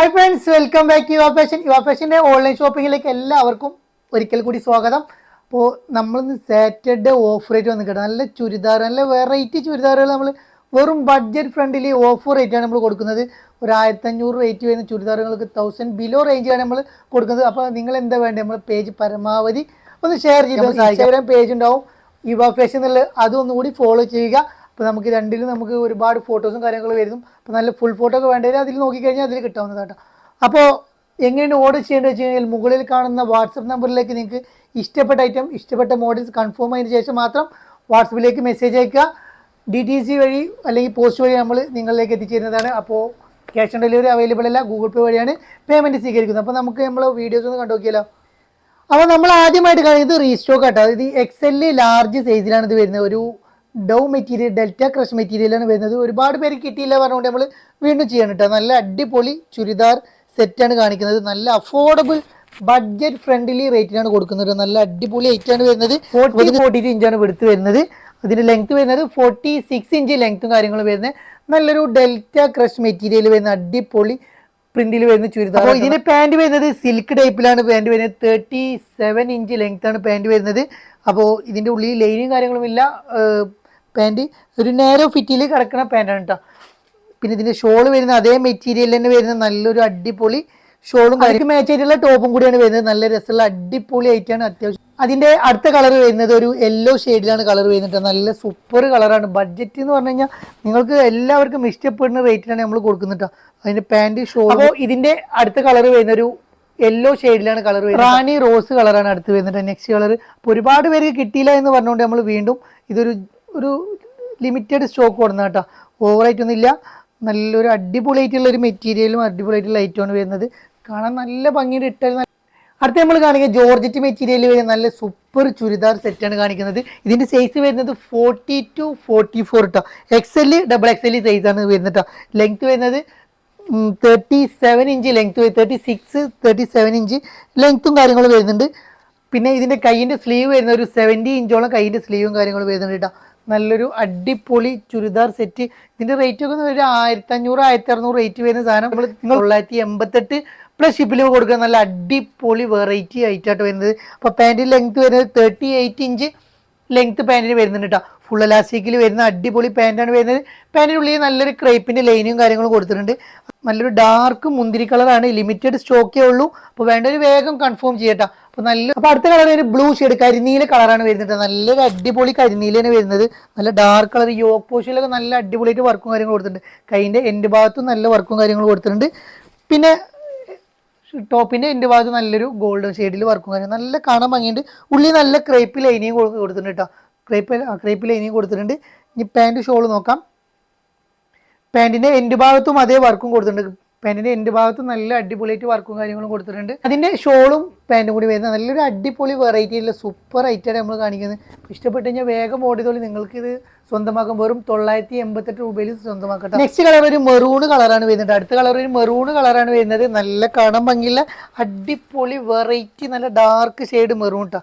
Hi friends welcome back to Yuva fashion Yuva ഫാഷന്റെ online ഷോപ്പിങ്ങിലേക്ക് എല്ലാവർക്കും ഒരിക്കൽ കൂടി സ്വാഗതം. അപ്പോൾ നമ്മളിന്ന് സാറ്റർഡേ ഓഫർ റേറ്റ് കേട്ടോ നല്ല ചുരിദാർ നല്ല വെറൈറ്റി ചുരിദാറുകൾ നമ്മൾ വെറും ബഡ്ജറ്റ് ഫ്രണ്ട്ലി ഓഫർ റേറ്റാണ് നമ്മൾ കൊടുക്കുന്നത്. ഒരു ആയിരത്തഞ്ഞൂറ് റേറ്റ് വരുന്ന ചുരിദാറുകൾക്ക് തൗസൻഡ് ബിലോ റേഞ്ചാണ് നമ്മൾ കൊടുക്കുന്നത്. അപ്പോൾ നിങ്ങൾ എന്താ വേണ്ടത്? നമ്മൾ പേജ് പരമാവധി ഒന്ന് ഷെയർ ചെയ്ത് ഇൻസ്റ്റാഗ്രാം പേജ് ഉണ്ടാവും. യുവ ഫാഷൻ എന്നുള്ളത് അതൊന്നുകൂടി ഫോളോ ചെയ്യുക. അപ്പോൾ നമുക്ക് രണ്ടിലും നമുക്ക് ഒരുപാട് ഫോട്ടോസും കാര്യങ്ങളും വരുന്നു. അപ്പോൾ നല്ല ഫുൾ ഫോട്ടോ ഒക്കെ വേണ്ടവർ അതിൽ നോക്കിക്കഴിഞ്ഞാൽ അതിൽ കിട്ടാവുന്നതാട്ടോ അപ്പോൾ എങ്ങനെയാണ് ഓർഡർ ചെയ്യേണ്ടത് വെച്ച് കഴിഞ്ഞാൽ മുകളിൽ കാണുന്ന വാട്സപ്പ് നമ്പറിലേക്ക് നിങ്ങൾക്ക് ഇഷ്ടപ്പെട്ട ഐറ്റം ഇഷ്ടപ്പെട്ട മോഡൽസ് കൺഫേം ആയതിനു ശേഷം മാത്രം വാട്സപ്പിലേക്ക് മെസ്സേജ് അയക്കുക ഡി ടി സി വഴി അല്ലെങ്കിൽ പോസ്റ്റ് വഴി നമ്മൾ നിങ്ങളിലേക്ക് എത്തിച്ചേരുന്നതാണ്. അപ്പോൾ ക്യാഷ് ഓൺ ഡെലിവറി അവൈലബിൾ അല്ല ഗൂഗിൾ പേ വഴിയാണ് പേയ്മെന്റ് സ്വീകരിക്കുന്നത്. അപ്പോൾ നമുക്ക് നമ്മൾ വീഡിയോസ് ഒന്ന് കണ്ടു നോക്കിയാലോ. അപ്പോൾ നമ്മൾ ആദ്യമായിട്ട് കാണുന്നത് റീസ്റ്റോക്ക് ആട്ടോ. ഇത് എക്സ് എൽ ലാർജ് സൈസിലാണ് ഇത് വരുന്നത്. ഒരു ഡൗ മെറ്റീരിയൽ ഡെൽറ്റ ക്രഷ് മെറ്റീരിയലാണ് വരുന്നത്. ഒരുപാട് പേര് കിട്ടിയില്ല പറഞ്ഞുകൊണ്ട് നമ്മൾ വീണ്ടും ചെയ്യണം കേട്ടോ നല്ല അടിപൊളി ചുരിദാർ സെറ്റാണ് കാണിക്കുന്നത്. നല്ല അഫോർഡബിൾ ബഡ്ജറ്റ് ഫ്രണ്ട്ലി റേറ്റിനാണ് കൊടുക്കുന്നത്. നല്ല അടിപൊളി ഐറ്റാണ് വരുന്നത്. ഫോർട്ടി ഫോർട്ടി ടു ഇഞ്ചാണ് എടുത്ത് വരുന്നത്. അതിന്റെ ലെങ്ത് വരുന്നത് ഫോർട്ടി സിക്സ് ഇഞ്ച് ലെങ്ത്തും കാര്യങ്ങളും വരുന്നത്. നല്ലൊരു ഡെൽറ്റ ക്രഷ് മെറ്റീരിയൽ വരുന്ന അടിപൊളി പ്രിന്റിൽ വരുന്ന ചുരിദാർ അപ്പോൾ ഇതിന്റെ പാന്റ് വരുന്നത് സിൽക്ക് ടൈപ്പിലാണ് പാന്റ് വരുന്നത്. തേർട്ടി സെവൻ ഇഞ്ച് ലെങ്ത്താണ് ആണ് പാന്റ് വരുന്നത്. അപ്പോൾ ഇതിന്റെ ഉള്ളിൽ ലൈനും കാര്യങ്ങളും ഇല്ല. പാന്റ് ഒരു നേരോ ഫിറ്റിൽ കിടക്കുന്ന പാന്റാണ് കേട്ടോ പിന്നെ ഇതിന്റെ ഷോൾ വരുന്ന അതേ മെറ്റീരിയൽ തന്നെ വരുന്ന നല്ലൊരു അടിപൊളി ഷോളും കാര്യങ്ങൾ മാച്ച് ആയിട്ടുള്ള ടോപ്പും കൂടിയാണ് വരുന്നത്. നല്ല രസമുള്ള അടിപൊളി ആയിട്ടാണ് അത്യാവശ്യം. അതിന്റെ അടുത്ത കളർ വരുന്നത് ഒരു യെല്ലോ ഷെയ്ഡിലാണ് കളർ വരുന്നത് നല്ല സൂപ്പർ കളറാണ് ബഡ്ജറ്റ് എന്ന് പറഞ്ഞു കഴിഞ്ഞാൽ നിങ്ങൾക്ക് എല്ലാവർക്കും ഇഷ്ടപ്പെടുന്ന റേറ്റിലാണ് നമ്മൾ കൊടുക്കുന്നത് ട്ടോ. അതിന്റെ പാന്റ് ഷോൾ അപ്പോൾ ഇതിന്റെ അടുത്ത കളർ വരുന്ന ഒരു യെല്ലോ ഷെയ്ഡിലാണ് കളർ വരുന്നത് റാണി റോസ് കളറാണ് അടുത്ത് വരുന്നത് നെക്സ്റ്റ് കളർ അപ്പോൾ ഒരുപാട് പേര് കിട്ടിയില്ല എന്ന് പറഞ്ഞുകൊണ്ട് നമ്മൾ വീണ്ടും ഇതൊരു ഒരു ലിമിറ്റഡ് സ്റ്റോക്ക് കൊടുക്കുന്ന കേട്ടോ. ഓവറായിട്ട് ഒന്നും ഇല്ല നല്ലൊരു അടിപൊളിയായിട്ടുള്ള ഒരു മെറ്റീരിയലും അടിപൊളിയായിട്ടുള്ള ഐറ്റമാണ് വരുന്നത്. കാണാൻ നല്ല ഭംഗിയുടെ ഇട്ടാൽ അടുത്ത നമ്മൾ കാണിക്കുക ജോർജറ്റ് മെറ്റീരിയൽ വരുന്ന നല്ല സൂപ്പർ ചുരിദാർ സെറ്റാണ് കാണിക്കുന്നത്. ഇതിന്റെ സൈസ് വരുന്നത് ഫോർട്ടി ടു ഫോർട്ടി ഫോർ കേട്ടോ X L double X L സൈസാണ് വരുന്നത് കേട്ടോ ലെങ്ത് വരുന്നത് thirty seven inch length thirty six thirty seven inch ലെങ്ത്തും കാര്യങ്ങളും വരുന്നുണ്ട്. പിന്നെ ഇതിന്റെ കൈയിന്റെ സ്ലീവ് വരുന്ന ഒരു സെവന്റി ഇഞ്ചോളം കൈയിന്റെ സ്ലീവും കാര്യങ്ങളും വരുന്നുണ്ട് കേട്ടോ നല്ലൊരു അടിപൊളി ചുരിദാർ സെറ്റ്. ഇതിന്റെ റേറ്റ് ഒക്കെ ഒരു ആയിരത്തി അഞ്ഞൂറ് ആയിരത്തി അറുന്നൂറ് റേറ്റ് വരുന്ന സാധനം. നമ്മൾ തൊള്ളായിരത്തി എൺപത്തെട്ട് പ്ലസ് ഷിപ്പിൽ കൊടുക്കുക നല്ല അടിപൊളി വെറൈറ്റി ആയിട്ടാണ് വരുന്നത്. അപ്പോൾ പാന്റിന്റെ ലെങ്ത് വരുന്നത് തേർട്ടി എയ്റ്റ് ഇഞ്ച് ലെങ്ത് പാന്റിന് വരുന്നുണ്ട് കേട്ടോ ഫുൾ ഇലാസ്റ്റിക്കിൽ വരുന്ന അടിപൊളി പാന്റാണ് വരുന്നത്. പാന്റിനുള്ളിൽ നല്ലൊരു ക്രേപ്പിന്റെ ലൈനും കാര്യങ്ങളും കൊടുത്തിട്ടുണ്ട്. നല്ലൊരു ഡാർക്ക് മുന്തിരി കളറാണ്. ലിമിറ്റഡ് സ്റ്റോക്കേ ഉള്ളൂ. അപ്പോൾ വേണ്ട ഒരു വേഗം കൺഫേം ചെയ്യട്ടോ അപ്പോൾ നല്ല അപ്പോൾ അടുത്ത കളർ ഒരു ബ്ലൂ ഷെയ്ഡ് കരിനീല കളറാണ് വരുന്നത് നല്ലൊരു അടിപൊളി കരിനീലാണ് വരുന്നത്. നല്ല ഡാർക്ക് കളർ യോക്ക് പോഷനിലൊക്കെ നല്ല അടിപൊളിയായിട്ട് വർക്കും കാര്യങ്ങളും കൊടുത്തിട്ടുണ്ട്. കൈയിന്റെ എന്റെ ഭാഗത്തും നല്ല വർക്കും കാര്യങ്ങളും കൊടുത്തിട്ടുണ്ട്. പിന്നെ ടോപ്പിന്റെ എന്റെ ഭാഗത്ത് നല്ലൊരു ഗോൾഡൻ ഷെയ്ഡിൽ വർക്കും കാര്യം നല്ല കാണാൻ ഭംഗിയുണ്ട്. ഉള്ളി നല്ല ക്രേപ്പ് ലൈനിയും കൊടുത്തിട്ടുണ്ട് കേട്ടോ ക്രേപ്പ് ക്രേപ്പ് ലൈനിയും കൊടുത്തിട്ടുണ്ട്. ഇനി പാന്റ് ഷോൾ നോക്കാം. പാന്റിന്റെ എന്റെ ഭാഗത്തും അതേ വർക്കും കൊടുത്തിട്ടുണ്ട്. പാന്റിന്റെ എന്റെ ഭാഗത്ത് നല്ല അടിപൊളിയായിട്ട് വർക്കും കാര്യങ്ങളും കൊടുത്തിട്ടുണ്ട്. അതിന്റെ ഷോളും പാന്റും കൂടി വരുന്ന നല്ലൊരു അടിപൊളി വെറൈറ്റി ഉള്ള സൂപ്പർ ഐറ്റമാണ് നമ്മൾ കാണിക്കുന്നത്. ഇഷ്ടപ്പെട്ട് കഴിഞ്ഞാൽ വേഗം ഓടിയതോളി നിങ്ങൾക്ക് ഇത് സ്വന്തമാക്കാൻ വെറും തൊള്ളായിരത്തി എൺപത്തെട്ട് രൂപയിൽ സ്വന്തമാക്കട്ടെ. നെക്സ്റ്റ് കളർ ഒരു മെറൂൺ കളറാണ് വരുന്നത്. അടുത്ത കളർ ഒരു മെറൂൺ കളറാണ് വരുന്നത്. നല്ല കാണാൻ ഭംഗിയുള്ള അടിപൊളി വെറൈറ്റി നല്ല ഡാർക്ക് ഷെയ്ഡ് മെറൂൺ കേട്ടോ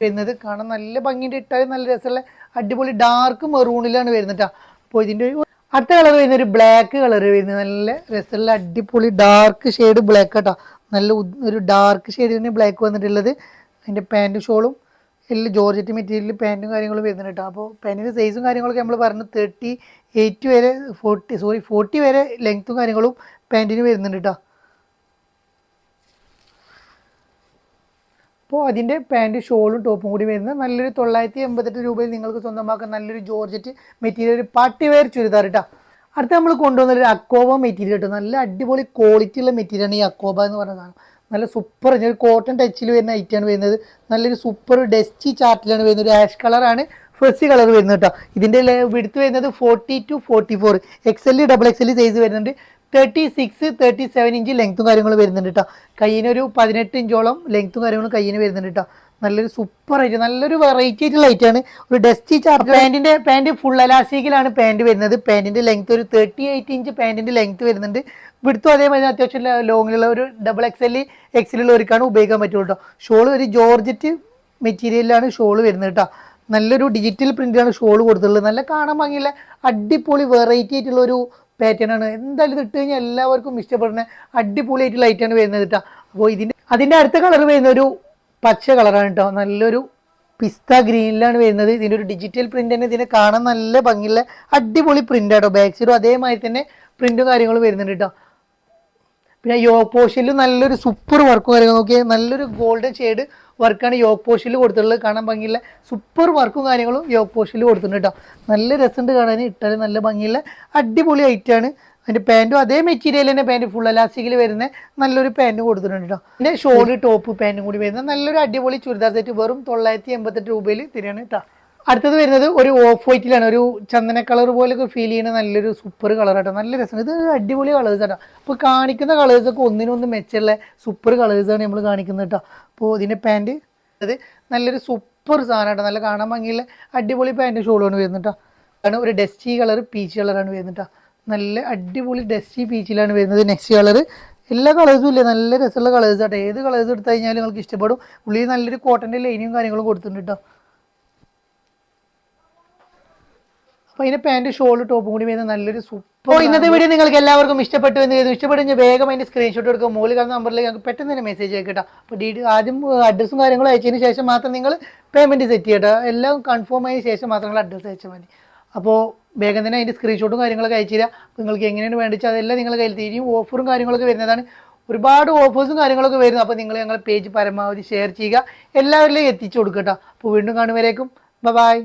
വരുന്നത് കാണാൻ നല്ല ഭംഗിന്റെ ഇട്ടാൽ നല്ല രസമുള്ള അടിപൊളി ഡാർക്ക് മെറൂണിലാണ് വരുന്നത് കേട്ടോ അപ്പോൾ ഇതിന്റെ അടുത്ത കളർ വരുന്ന ഒരു ബ്ലാക്ക് കളർ വരുന്നത്. നല്ല രസമുള്ള അടിപൊളി ഡാർക്ക് ഷെയ്ഡ് ബ്ലാക്ക് കേട്ടോ. നല്ല ഒരു ഡാർക്ക് ഷെയ്ഡിന് ബ്ലാക്ക് വന്നിട്ടുള്ളത്. അതിന്റെ പാന്റും ഷോളും എല്ലാം ജോർജറ്റ് മെറ്റീരിയൽ പാന്റും കാര്യങ്ങളും വരുന്നുണ്ട് കേട്ടോ. അപ്പോൾ പാന്റിന്റെ സൈസും കാര്യങ്ങളൊക്കെ നമ്മൾ പറഞ്ഞു തേർട്ടി എയ്റ്റ് വരെ ഫോർട്ടി സോറി ഫോർട്ടി വരെ ലെങ്ത്തും കാര്യങ്ങളും പാന്റിന് വരുന്നുണ്ട് കേട്ടോ. അപ്പോൾ അതിന്റെ പാന്റ് ഷോളും ടോപ്പും കൂടി വരുന്നത് നല്ലൊരു തൊള്ളായിരത്തി എൺപത്തെട്ട് രൂപയിൽ നിങ്ങൾക്ക് സ്വന്തമാക്കാൻ നല്ലൊരു ജോർജറ്റ് മെറ്റീരിയൽ ഒരു പാർട്ടി വെയർ ചുരിദാർ കേട്ടോ അടുത്ത നമ്മൾ കൊണ്ടുവന്നൊരു അക്കോബ മെറ്റീരിയൽ കേട്ടോ നല്ല അടിപൊളി ക്വാളിറ്റി ഉള്ള മെറ്റീരിയലാണ് ഈ അക്കോബ എന്ന് പറയുന്ന സാധനം. നല്ല സൂപ്പർ ഒരു കോട്ടൺ ടച്ചിൽ വരുന്ന ഐറ്റാണ് വരുന്നത്. നല്ലൊരു സൂപ്പർ ഡസ്റ്റി ചാർട്ടിലാണ് വരുന്നത്. ഒരു ആഷ് കളറാണ് ഫസ്റ്റ് കളർ വരുന്നത് കേട്ടോ ഇതിന്റെ വിടുത്ത് വരുന്നത് forty two forty four X L double X L size വരുന്നുണ്ട്. Thirty six thirty seven inch ലെങ്ത്തും കാര്യങ്ങളും വരുന്നുണ്ട് കേട്ടോ കയ്യിനൊരു പതിനെട്ട് ഇഞ്ചോളം ലെങ്ത്തും കാര്യങ്ങളും കയ്യിന് വരുന്നുണ്ട് കേട്ടോ നല്ലൊരു സൂപ്പർ ആയിട്ട് നല്ലൊരു വെറൈറ്റി ആയിട്ടുള്ള ലൈറ്റാണ് ഒരു ഡസ്റ്റി ചാർജ് പാന്റിന്റെ പാന്റ് ഫുൾ അലാസ്റ്റിക്കിലാണ് പാന്റ് വരുന്നത്. പാന്റിന്റെ ലെങ്ത് ഒരു തേർട്ടി എയ്റ്റ് ഇഞ്ച് പാന്റിന്റെ ലെങ്ത് വരുന്നുണ്ട്. ഇവിടുത്തെ അതേമാതിരി അത്യാവശ്യം ലോങ്ങിലുള്ള ഒരു ഡബിൾ എക്സ് എൽ എക്സിലുള്ളവർക്കാണ് ഉപയോഗിക്കാൻ പറ്റുള്ളൂ കേട്ടോ ഷോൾ ഒരു ജോർജറ്റ് മെറ്റീരിയലിലാണ് ഷോൾ വരുന്നത് കേട്ടോ നല്ലൊരു ഡിജിറ്റൽ പ്രിന്റാണ് ഷോൾ കൊടുത്തിട്ടുള്ളത്. നല്ല കാണാൻ ഭംഗിയുള്ള അടിപൊളി വെറൈറ്റി ആയിട്ടുള്ള ഒരു പാറ്റേൺ ആണ്. എന്തായാലും ഇത് ഇട്ട് കഴിഞ്ഞാൽ എല്ലാവർക്കും ഇഷ്ടപ്പെടുന്ന അടിപൊളിയായിട്ട് ലൈറ്റാണ് വരുന്നത് കേട്ടോ അപ്പോൾ ഇതിന്റെ അതിന്റെ അടുത്ത കളർ വരുന്ന ഒരു പച്ച കളറാണ് കേട്ടോ നല്ലൊരു പിസ്ത ഗ്രീനിലാണ് വരുന്നത്. ഇതിന്റെ ഒരു ഡിജിറ്റൽ പ്രിന്റ് തന്നെ ഇതിനെ കാണാൻ നല്ല ഭംഗിയുള്ള അടിപൊളി പ്രിന്റ് ആട്ടോ ബാക്ക് സൈഡും അതേമാതിരി തന്നെ പ്രിന്റും കാര്യങ്ങളും വരുന്നുണ്ട് കേട്ടോ പിന്നെ യോഗ് പോഷനിൽ നല്ലൊരു സൂപ്പർ വർക്ക് കാര്യങ്ങൾ നോക്കിയാൽ നല്ലൊരു ഗോൾഡൻ ഷെയ്ഡ് വർക്കാണ് യോഗ പോഷനിൽ കൊടുത്തിട്ടുള്ളത്. കാണാൻ ഭംഗിയുള്ള സൂപ്പർ വർക്കും കാര്യങ്ങളും യോഗ പോഷനിൽ കൊടുത്തിട്ടുണ്ട് കേട്ടോ നല്ല രസമുണ്ട് കാണാൻ ഇട്ടാൽ നല്ല ഭംഗിയുള്ള അടിപൊളി ഐറ്റാണ് അതിന്റെ പാന്റും അതേ മെറ്റീരിയൽ തന്നെ പാന്റ് ഫുൾ അലാസ്റ്റിക്കിൽ വരുന്ന നല്ലൊരു പാന്റ് കൊടുത്തിട്ടുണ്ട് കേട്ടോ പിന്നെ ഷോൾ ടോപ്പ് പാന്റും കൂടി വരുന്ന നല്ലൊരു അടിപൊളി ചുരിദാർ സെറ്റ് വെറും തൊള്ളായിരത്തി എൺപത്തെട്ട് രൂപയിൽ തിരിയാണ് കേട്ടോ അടുത്തത് വരുന്നത് ഒരു ഓഫ് വൈറ്റിലാണ് ഒരു ചന്ദന കളർ പോലൊക്കെ ഫീൽ ചെയ്യുന്ന നല്ലൊരു സൂപ്പർ കളർ ആട്ടോ. നല്ല രസം ഇത് അടിപൊളി കളേഴ്സ് ആട്ടോ. അപ്പോൾ കാണിക്കുന്ന കളേഴ്സൊക്കെ ഒന്നിനൊന്ന് മെച്ചമുള്ള സൂപ്പർ കളേഴ്സാണ് നമ്മൾ കാണിക്കുന്നത് കേട്ടോ. അപ്പോൾ ഇതിന്റെ പാന്റ് അത് നല്ലൊരു സൂപ്പർ സാധനമാട്ടോ നല്ല കാണാൻ ഭംഗിയുള്ള അടിപൊളി പാന്റ് ഷോളാണ് വരുന്നത് കേട്ടോ. ആണ് ഒരു ഡസ്റ്റി കളർ പീച്ച് കളറാണ് വരുന്നത് കേട്ടോ. നല്ല അടിപൊളി ഡസ്റ്റി പീച്ചിലാണ് വരുന്നത് നെക്സ്റ്റ് കളർ എല്ലാ കളേഴ്സും ഇല്ലേ? നല്ല രസമുള്ള കളേഴ്സ് ആട്ടോ. ഏത് കളേഴ്സ് എടുത്തു കഴിഞ്ഞാലും നിങ്ങൾക്ക് ഇഷ്ടപ്പെടും. ഉള്ളിൽ നല്ലൊരു കോട്ടന്റെ ലൈനും കാര്യങ്ങളും കൊടുത്തിട്ടുണ്ട് കേട്ടോ. അപ്പോൾ അതിന്റെ പാന്റ് ഷോൾ ടോപ്പും കൂടി വരുന്ന നല്ലൊരു സൂപ്പർ ഇന്നത്തെ വീഡിയോ നിങ്ങൾക്ക് എല്ലാവർക്കും ഇഷ്ടപ്പെട്ടു എന്ന് കരുതുന്നു. ഇഷ്ടപ്പെടുന്ന വേഗം അതിന്റെ സ്ക്രീൻഷോട്ട് എടുക്കുക മുകളിൽ കാണുന്ന നമ്പറിലേക്ക് ഞങ്ങൾക്ക് പെട്ടെന്ന് തന്നെ മെസ്സേജ് അയക്കട്ടോ അപ്പോൾ ഡീ ആദ്യം അഡ്രസ്സും കാര്യങ്ങളും അയച്ചതിന് ശേഷം മാത്രം നിങ്ങൾ പേയ്മെന്റ് സെറ്റ് ചെയ്യട്ടോ എല്ലാം കൺഫേം ആയതിനു ശേഷം മാത്രം നിങ്ങൾ അഡ്രസ്സ് അയച്ചാൽ മതി. അപ്പോൾ വേഗം തന്നെ അതിന്റെ സ്ക്രീൻഷോട്ടും കാര്യങ്ങളൊക്കെ അയച്ചു തരാം നിങ്ങൾക്ക് എങ്ങനെയാണ് വേണ്ടത് അതെല്ലാം നിങ്ങൾ കയ്യിൽ തീരും ഓഫറും കാര്യങ്ങളൊക്കെ വരുന്നതാണ്. ഒരുപാട് ഓഫേഴ്സും കാര്യങ്ങളൊക്കെ വരുന്നു. അപ്പോൾ നിങ്ങൾ ഞങ്ങളുടെ പേജ് പരമാവധി ഷെയർ ചെയ്യുക. എല്ലാവരിലേക്കും എത്തിച്ചു കൊടുക്കട്ടോ അപ്പോൾ വീണ്ടും കാണുവരേക്കും ബൈ